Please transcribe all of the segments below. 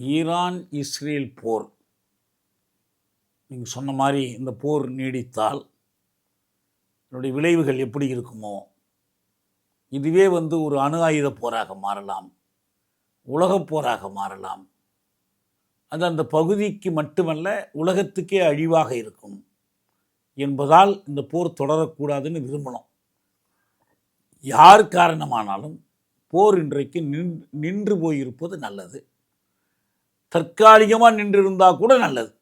Iran Israel போர். நீங்கள் சொன்ன மாதிரி இந்த போர் நீடித்தால் இதனுடைய விளைவுகள் எப்படி இருக்குமோ இதுவே வந்து ஒரு அணு ஆயுத போராக மாறலாம் உலகப் போராக மாறலாம். அது அந்த பகுதிக்கு மட்டுமல்ல உலகத்துக்கே அழிவாக இருக்கும் என்பதால் இந்த போர் தொடரக்கூடாதுன்னு விரும்பணும். யார் காரணமானாலும் போர் இன்றைக்கு நின் நின்று போயிருப்பது நல்லது. தற்காலிகமாக நின்றிருந்தால் கூட நல்லது.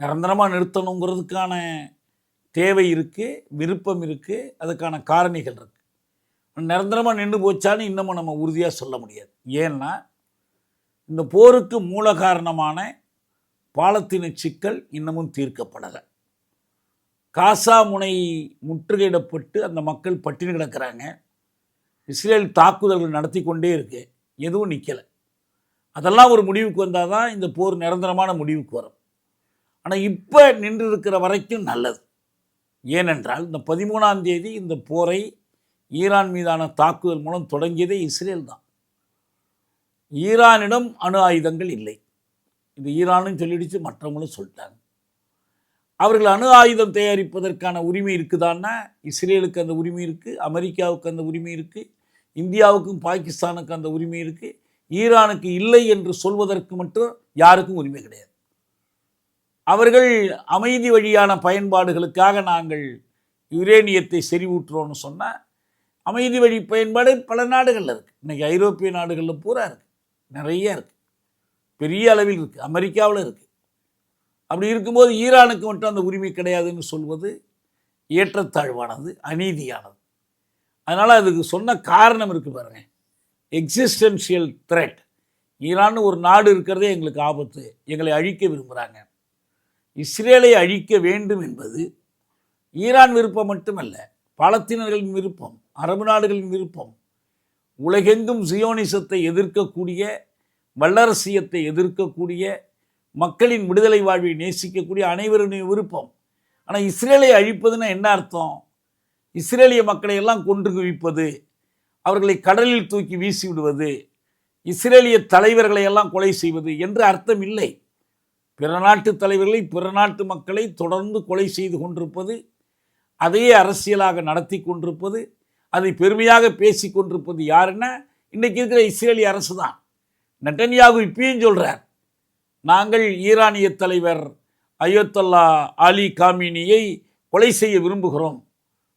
நிரந்தரமாக நிறுத்தணுங்கிறதுக்கான தேவை இருக்குது விருப்பம் இருக்குது அதுக்கான காரணிகள் இருக்குது நிரந்தரமாக நின்று போச்சான்னு இன்னமும் நம்ம உறுதியாக சொல்ல முடியாது. ஏன்னா இந்த போருக்கு மூல காரணமான பாலத்தின சிக்கல் இன்னமும் தீர்க்கப்படலை. காசா முனை முற்றுகையிடப்பட்டு அந்த மக்கள் பட்டினி கிடக்கிறாங்க. இஸ்ரேல் தாக்குதல்கள் நடத்தி கொண்டே இருக்கு. எதுவும் நிற்கலை அதெல்லாம் ஒரு முடிவுக்கு வந்தால் தான் இந்த போர் நிரந்தரமான முடிவுக்கு வரும். ஆனால் இப்போ நின்று இருக்கிற வரைக்கும் நல்லது. ஏனென்றால் இந்த பதிமூணாம் தேதி இந்த போரை ஈரான் மீதான தாக்குதல் மூலம் தொடங்கியதே இஸ்ரேல் தான். ஈரானிடம் அணு ஆயுதங்கள் இல்லை. இது ஈரானும் சொல்லிடுச்சு மற்றவங்களும் சொல்லிட்டாங்க. அவர்கள் அணு ஆயுதம் தயாரிப்பதற்கான உரிமை இருக்குதான்னா இஸ்ரேலுக்கு அந்த உரிமை இருக்குது அமெரிக்காவுக்கு அந்த உரிமை இருக்குது இந்தியாவுக்கும் பாகிஸ்தானுக்கு அந்த உரிமை இருக்குது ஈரானுக்கு இல்லை என்று சொல்வதற்கு மட்டும் யாருக்கும் உரிமை கிடையாது. அவர்கள் அமைதி வழியான பயன்பாடுகளுக்காக நாங்கள் யுரேனியத்தை செறிவூட்டுறோம்னு சொன்னால் அமைதி வழி பயன்பாடு பல நாடுகளில் இருக்குது இன்றைக்கி ஐரோப்பிய நாடுகளில் பூரா இருக்குது நிறைய இருக்குது பெரிய அளவில் இருக்குது அமெரிக்காவில் இருக்குது அப்படி இருக்கும்போது ஈரானுக்கு மட்டும் அந்த உரிமை கிடையாதுன்னு சொல்வது ஏற்றத்தாழ்வானது அநீதியானது. அதனால் அதுக்கு சொன்ன காரணம் இருக்குது பாருங்கள் எக்ஸிஸ்டென்ஷியல் த்ரெட் ஈரான் ஒரு நாடு இருக்கிறதே எங்களுக்கு ஆபத்து. எங்களை அழிக்க விரும்புகிறாங்க இஸ்ரேலை அழிக்க வேண்டும் என்பது ஈரான் விருப்பம் மட்டுமல்ல பலத்தினர்களின் விருப்பம் அரபு நாடுகளின் விருப்பம். உலகெங்கும் சியோனிசத்தை எதிர்க்கக்கூடிய வல்லரசியத்தை எதிர்க்கக்கூடிய மக்களின் விடுதலை வாழ்வை நேசிக்கக்கூடிய அனைவருடைய விருப்பம். ஆனால் இஸ்ரேலை அழிப்பதுன்னா என்ன அர்த்தம்? இஸ்ரேலிய மக்களை எல்லாம் கொன்று குவிப்பது. அவர்களை கடலில் தூக்கி வீசி விடுவது இஸ்ரேலிய தலைவர்களை எல்லாம் கொலை செய்வது என்று அர்த்தம் இல்லை பிற நாட்டு தலைவர்களை பிற நாட்டு மக்களை தொடர்ந்து கொலை செய்து கொண்டிருப்பது அதையே அரசியலாக நடத்தி கொண்டிருப்பது அதை பெருமையாக பேசி கொண்டிருப்பது யாருன்னா இன்றைக்கி இருக்கிற இஸ்ரேலிய அரசு தான் நெட்டன்யாகு இப்பயும் சொல்கிறார் நாங்கள் ஈரானிய தலைவர் அயோத்தல்லா அலி காமினியை கொலை செய்ய விரும்புகிறோம்.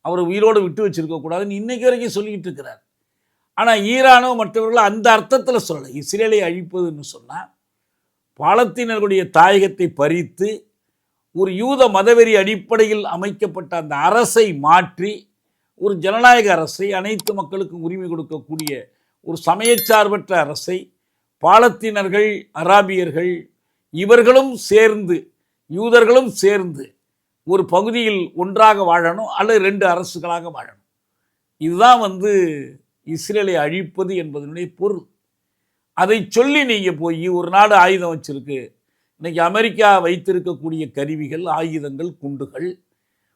அவரை உயிரோடு விட்டு வச்சுருக்கக்கூடாதுன்னு இன்றைக்கு வரைக்கும் சொல்லிக்கிட்டு இருக்கிறார். ஆனால் ஈரானோ மற்றவர்களோ அந்த அர்த்தத்தில் சொல்லலை. இஸ்ரேலை அழிப்பதுன்னு சொன்னால் பாலத்தீனர்களுடைய தாயகத்தை பறித்து ஒரு யூத மதவெறி அடிப்படையில் அமைக்கப்பட்ட அந்த அரசை மாற்றி ஒரு ஜனநாயக அரசை அனைத்து மக்களுக்கும் உரிமை கொடுக்கக்கூடிய ஒரு சமயச்சார்பற்ற அரசை பாலத்தீனர்கள் அராபியர்கள் இவர்களும் சேர்ந்து யூதர்களும் சேர்ந்து ஒரு பகுதியில் ஒன்றாக வாழணும் அல்லது ரெண்டு அரசுகளாக வாழணும். இதுதான் வந்து இஸ்ரேலை அழிப்பது என்பதனுடைய பொருள். அதை சொல்லி நீங்கள் போய் ஒரு நாடு ஆயுதம் வச்சுருக்கு. இன்றைக்கி அமெரிக்கா வைத்திருக்கக்கூடிய கருவிகள் ஆயுதங்கள் குண்டுகள்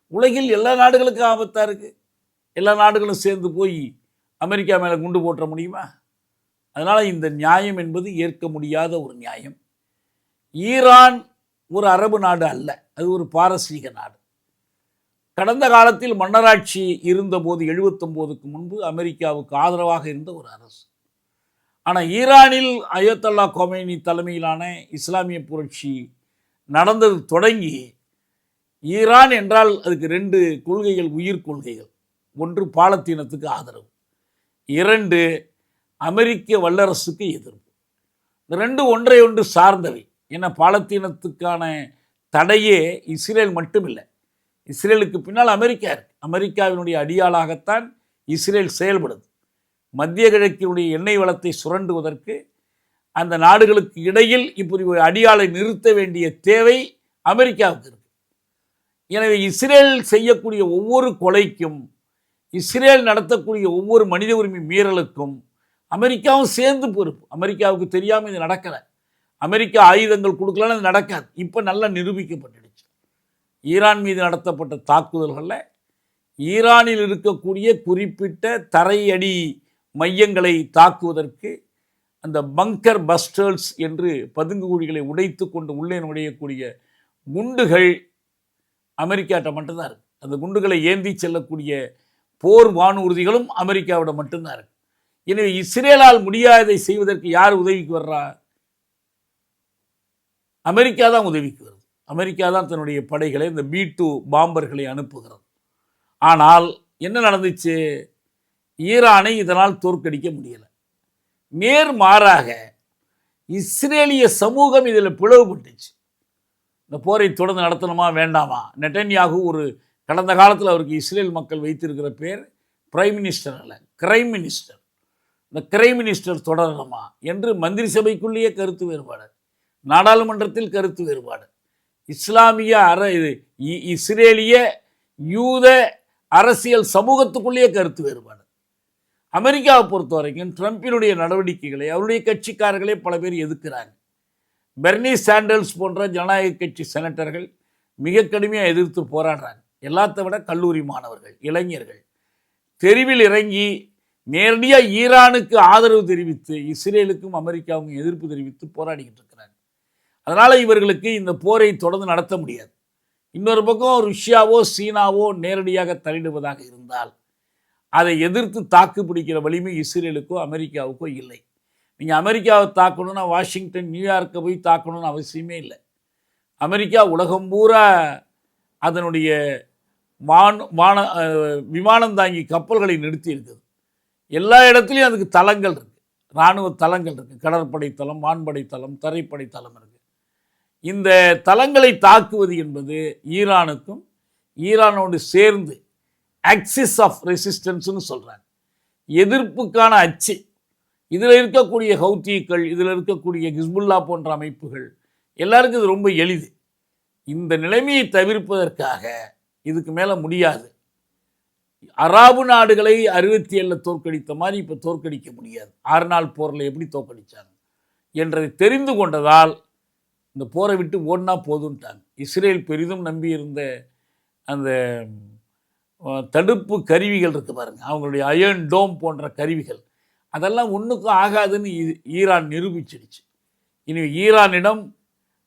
உலகில் எல்லா நாடுகளுக்கும் ஆபத்தாக இருக்குது எல்லா நாடுகளும் சேர்ந்து போய் அமெரிக்கா மேலே குண்டு போட்ட முடியுமா? அதனால் இந்த நியாயம் என்பது ஏற்க முடியாத ஒரு நியாயம். ஈரான் ஒரு அரபு நாடு அல்ல. அது ஒரு பாரசீக நாடு. கடந்த காலத்தில் மன்னராட்சி இருந்தபோது எழுபத்தொம்போதுக்கு முன்பு அமெரிக்காவுக்கு ஆதரவாக இருந்த ஒரு அரசு. ஆனால் ஈரானில் அயோத்தல்லா கொமைனி தலைமையிலான இஸ்லாமிய புரட்சி நடந்தது தொடங்கி ஈரான் என்றால் அதுக்கு ரெண்டு கொள்கைகள் உயிர் கொள்கைகள். ஒன்று பாலத்தீனத்துக்கு ஆதரவு இரண்டு அமெரிக்க வல்லரசுக்கு எதிர்ப்பு. இந்த ரெண்டு ஒன்றை ஒன்று சார்ந்தவை. ஏன்னா பாலத்தீனத்துக்கான தடையே இஸ்ரேல் மட்டுமில்லை. இஸ்ரேலுக்கு பின்னால் அமெரிக்கா இருக்கு. அமெரிக்காவினுடைய அடியாளாகத்தான் இஸ்ரேல் செயல்படுது. மத்திய கிழக்கினுடைய எண்ணெய் வளத்தை சுரண்டுவதற்கு அந்த நாடுகளுக்கு இடையில் இப்படி ஒரு அடியாளை நிறுத்த வேண்டிய தேவை அமெரிக்காவுக்கு இருக்கு. எனவே இஸ்ரேல் செய்யக்கூடிய ஒவ்வொரு கொலைக்கும் இஸ்ரேல் நடத்தக்கூடிய ஒவ்வொரு மனித உரிமை மீறலுக்கும் அமெரிக்காவும் சேர்ந்து பொறுப்பு. அமெரிக்காவுக்கு தெரியாமல் இது நடக்கலை. அமெரிக்கா ஆயுதங்கள் கொடுக்கலன்னு அது நடக்காது. இப்போ நல்லா நிரூபிக்கப்பட்டுடுச்சு. ஈரான் மீது நடத்தப்பட்ட தாக்குதல்களில் ஈரானில் இருக்கக்கூடிய குறிப்பிட்ட தரையடி மையங்களை தாக்குவதற்கு அந்த பங்கர் பஸ்டர்ஸ் என்று பதுங்கு குழிகளை உடைத்து கொண்டு உள்ளே நுழையக்கூடிய குண்டுகள் அமெரிக்காட்ட மட்டும்தான் இருக்குது அந்த குண்டுகளை ஏந்தி செல்லக்கூடிய போர் வானூர்திகளும் அமெரிக்காவோட மட்டும்தான் இருக்கு. எனவே இஸ்ரேலால் முடியாததை செய்வதற்கு யார் உதவிக்கு வர்றா? அமெரிக்கா தான் உதவிக்கு வருது. அமெரிக்கா தான் தன்னுடைய படைகளை இந்த பி டூ பாம்பர்களை அனுப்புகிறது. ஆனால் என்ன நடந்துச்சு? ஈரானை இதனால் தோற்கடிக்க முடியலை. நேர் மாறாக இஸ்ரேலிய சமூகம் இதில் பிளவுபட்டுச்சு. இந்த போரை தொடர்ந்து நடத்தணுமா வேண்டாமா? நெட்டன்யாகு ஒரு கடந்த காலத்தில் அவருக்கு இஸ்ரேல் மக்கள் வைத்திருக்கிற பேர் பிரைம் மினிஸ்டர் அல்ல கிரைம் மினிஸ்டர். இந்த கிரைம் மினிஸ்டர் தொடரணுமா? என்று மந்திரி சபைக்குள்ளேயே கருத்து வேறுபாடு நாடாளுமன்றத்தில் கருத்து வேறுபாடு. இஸ்லாமிய அற இது இ- இஸ்ரேலிய யூத அரசியல் சமூகத்துக்குள்ளேயே கருத்து வேறுபாடு. அமெரிக்காவை பொறுத்த வரைக்கும் ட்ரம்பினுடைய நடவடிக்கைகளை அவருடைய கட்சிக்காரர்களே பல பேர் எதிர்க்கிறாங்க. பெர்னி சாண்டல்ஸ் போன்ற ஜனநாயக கட்சி செனட்டர்கள் மிக கடுமையாக எதிர்த்து போராடுறாங்க. எல்லாத்த விட கல்லூரி மாணவர்கள் இளைஞர்கள். தெருவில் இறங்கி நேரடியாக ஈரானுக்கு ஆதரவு தெரிவித்து இஸ்ரேலுக்கும் அமெரிக்காவுக்கும் எதிர்ப்பு தெரிவித்து போராடிக்கிட்டு இருக்கிறாங்க. அதனால் இவர்களுக்கு இந்த போரை தொடர்ந்து நடத்த முடியாது. இன்னொரு பக்கம் ருஷ்யாவோ சீனாவோ நேரடியாக தலையிடுவதாக இருந்தால் அதை எதிர்த்து தாக்கு பிடிக்கிற வலிமை இஸ்ரேலுக்கோ அமெரிக்காவுக்கோ இல்லை. நீங்கள் அமெரிக்காவை தாக்கணும்னா வாஷிங்டன் நியூயார்க்கை போய் தாக்கணும்னு அவசியமே இல்லை. அமெரிக்கா உலகம் பூரா அதனுடைய வான் வான விமானம் தாங்கி கப்பல்களை நிறுத்தி இருக்குது. எல்லா இடத்துலையும் அதுக்கு தளங்கள் இருக்குது இராணுவ தளங்கள் இருக்குது கடற்படை தளம் வான்படை தளம் தரைப்படை தளம் இருக்குது இந்த தளங்களை தாக்குவது என்பது ஈரானுக்கும் ஈரானோடு சேர்ந்து ஆக்சிஸ் ஆஃப் ரெசிஸ்டன்ஸ்னு சொல்கிறாங்க எதிர்ப்புக்கான அச்சு. இதில் இருக்கக்கூடிய ஹவுத்திகள் இதில் இருக்கக்கூடிய ஹிஸ்புல்லா போன்ற அமைப்புகள் எல்லாருக்கும் இது ரொம்ப எளிது. இந்த நிலைமையை தவிர்ப்பதற்காக இதுக்கு மேலே முடியாது. அராபு நாடுகளை அறுபத்தி ஏழில் தோற்கடித்த மாதிரி இப்போ தோற்கடிக்க முடியாது. ஆறு நாள் போரில் எப்படி தோற்கடித்தாங்க என்றதை தெரிந்து கொண்டதால் இந்த போரை விட்டு ஓடினா போதுன்ட்டாங்க இஸ்ரேல் பெரிதும் நம்பியிருந்த அந்த தடுப்பு கருவிகள் இருக்கு பாருங்கள் அவங்களுடைய அயர்ன் டோம் போன்ற கருவிகள். அதெல்லாம் ஒன்றுக்கும் ஆகாதுன்னு ஈரான் நிரூபிச்சிடுச்சு. இனி ஈரானிடம்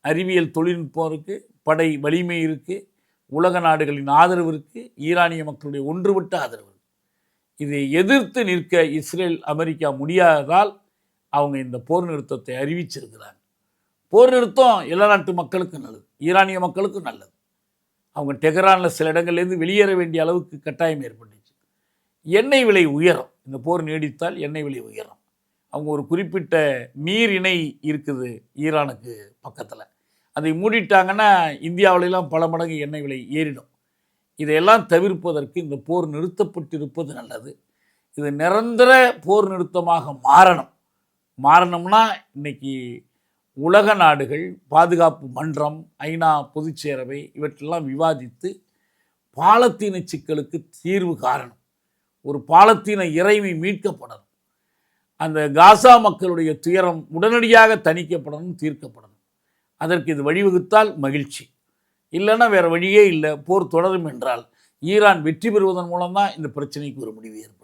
அறிவியல் தொழில்நுட்பம் இருக்குது படை வலிமை இருக்குது உலக நாடுகளின் ஆதரவு இருக்குது ஈரானிய மக்களுடைய ஒன்றுபட்ட ஆதரவு இதை எதிர்த்து நிற்க இஸ்ரேல் அமெரிக்கா முடியாததால் அவங்க இந்த போர் நிறுத்தத்தை அறிவிச்சிருக்கிறாங்க. போர் நிறுத்தம் எல்லா நாட்டு மக்களுக்கும் நல்லது ஈரானிய மக்களுக்கும் நல்லது. அவங்க டெஹரானில் சில இடங்கள்லேருந்து வெளியேற வேண்டிய அளவுக்கு கட்டாயம் ஏற்பட்டுச்சு. எண்ணெய் விலை உயரும் இந்த போர் நீடித்தால் எண்ணெய் விலை உயரும். அவங்க ஒரு குறிப்பிட்ட நீர் இணை இருக்குது ஈரானுக்கு பக்கத்தில். அதை மூடிட்டாங்கன்னா இந்தியாவிலெல்லாம் பல மடங்கு எண்ணெய் விலை ஏறிடும். இதையெல்லாம் தவிர்ப்பதற்கு இந்த போர் நிறுத்தப்பட்டிருப்பது நல்லது. இது நிரந்தர போர் நிறுத்தமாக மாறணும். மாறணும்னா இன்னைக்கு உலக நாடுகள் பாதுகாப்பு மன்றம் ஐநா பொதுச்சேரவை இவற்றெல்லாம் விவாதித்து பாலத்தீன சிக்கலுக்கு தீர்வு காரணம். ஒரு பாலத்தீன இறைமை மீட்கப்படணும். அந்த காசா மக்களுடைய துயரம் உடனடியாக தணிக்கப்படணும் தீர்க்கப்படணும். அதற்கு இது வழிவகுத்தால் மகிழ்ச்சி. இல்லைன்னா வேறு வழியே இல்லை போர் தொடரும் என்றால் ஈரான் வெற்றி பெறுவதன் மூலம்தான் இந்த பிரச்சனைக்கு ஒரு முடிவு ஏற்படும்.